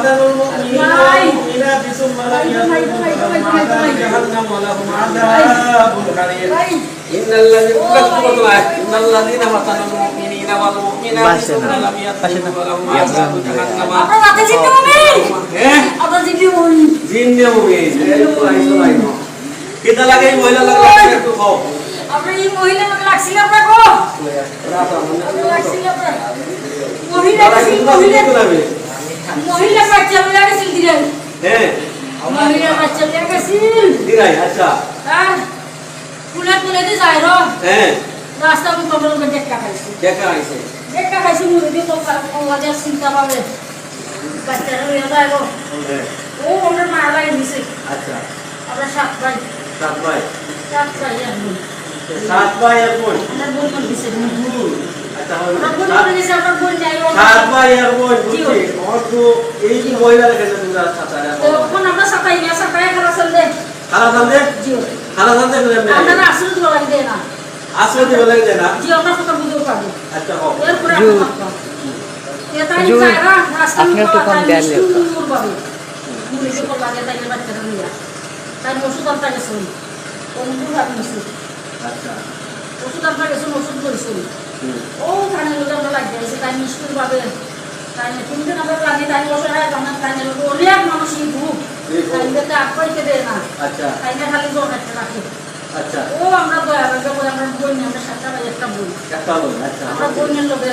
mu'minina wal mu'minati thumma lam yatubu falahum 'adzabu jahannam wa lahum 'adzabun harim innal ladzina innal ladzina fatanul mu'minina wal mu'minati thumma lam yatubu falahum 'adzabu jahannam আপনার রাতে জিন্দে মুমিন eh আপনার জিন্দে মুমিন জিন্দে মুমিন কিতা লাগে এই মহিলা লাগলা একটু খাও আপনার এই মহিলা আমাকে লাগছিল আপনার আপনার লাগছিল আপনার মহিলা মহিলা মহিলা দিলেন? হ্যাঁ। আচ্ছা। কুলে কুলে র। হ্যাঁ। রাস্তা আমি দেখা দেখা দেখা তো আমাদের চিন্তা পাবে বাচ্চারা হ্যাঁ ও আমরা মারা লাগে দিছে। আচ্ছা। আমরা সাত ভাই। সাত ভাই। সাত ভাই আর সাত ভাই দিছে আমার বোন সাত- কোন দিছে আমার বোন যাই ও সাত ভাই আর বোন বুঝছি জি। ওর তো এই যে মহিলা রেখে তোমরা সাঁতারে তখন আমরা সাতাই না সাতাই খেলা চলবে খালা জানতে জিও খালা জানতে আমরা আসলে তো লাগে না আসলে দিবে লাগে না আচ্ছা ওষুধ অন্য আচ্ছা ওষুধ ওষুধ করেছিল হুম। ও খানে লোক আমরা লাগিয়ে আছে তাই মিষ্টির পাবে তাই না দিন আমরা লাগে তাই অসহায় আমার তাই লোক অনেক মানুষই ভুক এই ভুক। তাই দেয় না আচ্ছা। তাই না খালি জোর একটা রাখে। আচ্ছা। ও আমরা দয়া করে আমরা বই নিয়ে আমরা সাতটা বাজে একটা বই। একটা লোক আচ্ছা। আমরা বই নিয়ে লোকে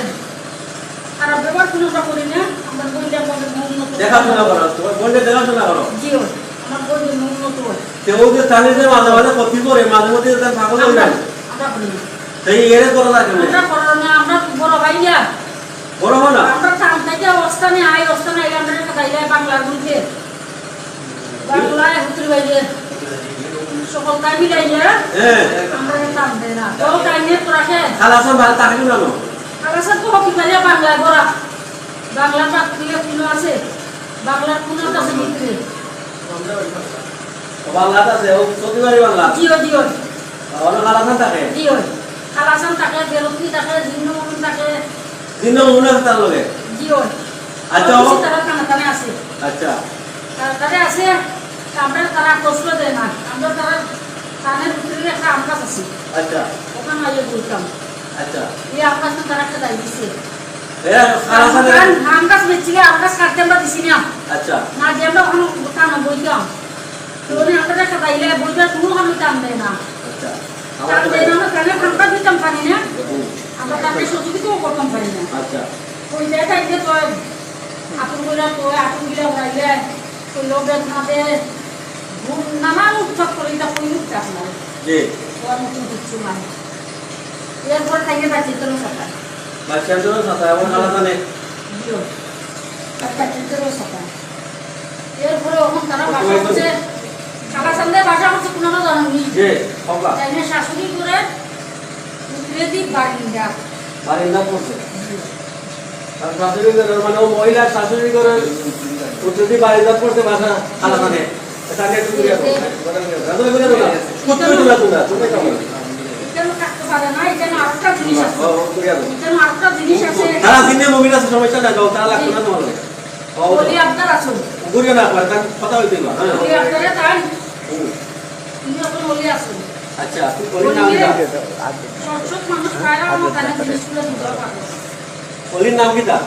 খারাপ ব্যবহার কোনো আমরা করি না আমরা বই আমাদের উন্নত দেখাশোনা করো তোমার বোনকে দেখাশোনা করো। জিও আমার বই উন্নত হয় যে জানে মাঝে মাঝে ক্ষতি করে মাঝে মধ্যে তার হয়ে যায় আমরা করি না। সেই এর করা না আমরা করো না আমরা বড় ভাই না বড় না? আমরা কাম থেকে অবস্থানে আই আই আমরা খাইলে বাংলার গুলকে বাংলায় হুতুর বাইরে। সকল তাই হ্যাঁ। আমরা কাম না। তো তাই খালা সব না তো পাইলে বাংলায় গড়া বাংলা কোনো আছে। বাংলার কোনো আছে ভিতরে। বাংলা আছে ও প্রতিবারই বাংলা। জিও জিও থাকে? জিও খালাসান থাকে বেরতি থাকে জিন্নমন থাকে। দিন আছে তার লগে? জিও আচ্ছা, সব কিছু ও- তারা কানা কানে আছে। আচ্ছা। তারা আছে আমরা তারা কষ্ট দেয় না। আমরা তারা কানের ভিতরে একটা আম আছে। আচ্ছা। ওখানে আইয়ে বলতাম আচ্ছা। এই আম তারা একটা দায় দিছে। এ খালা সাথে আম গাছ বেচিলে আম গাছ কাটতে আমরা দিছি না। আচ্ছা। না যে আমরা ওখানে কানা বইতাম। তো আমরা একটা দাইলে বইটা কোনো আমি দাম দেয় না। আচ্ছা। দাম দেয় না আমরা কানে ফাঁকা দিতাম পানি না? আমরা তাকে সহযোগিতাও করতাম পারি না আচ্ছা। ওই জায়গায় যে তো তো উড়াইলে ওই লোকের খাতে ঘুম নানান উৎসব করে এটা কই উঠতে আপনার? জি। ওর মতন কিচ্ছু নাই এরপর খাইয়ে বাচ্চা তোর বাচ্চা সাথে এরপরে ওখান তারা বাসা করছে সারা সন্ধ্যে বাসা করছে কোনো জানি জি কমলা। তাই না শাশুড়ি করে উতরে দি বাড়িটা বাড়ির নাম পড়ছে আর শাশুড়ি করে মানে ও মহিলা শাশুড়ি করে ও যদি বাড়ির নাম পড়ছে বাসা খালা জানে তাকে একটু করে দাও। রাজু করে দাও না কুত্তে তোলা তোলা তুমি কেমন এখানে থাকতে পারে না এখানে আরেকটা জিনিস আছে। ও ও করে দাও। এখানে আরেকটা জিনিস আছে। তারা দিনে মুভির সমস্যা না তারা লাগবে না তোমার ঘুরিয়ে না পারে কথা হইতে না হ্যাঁ আচ্ছা বলি নাম কি সচ্ছক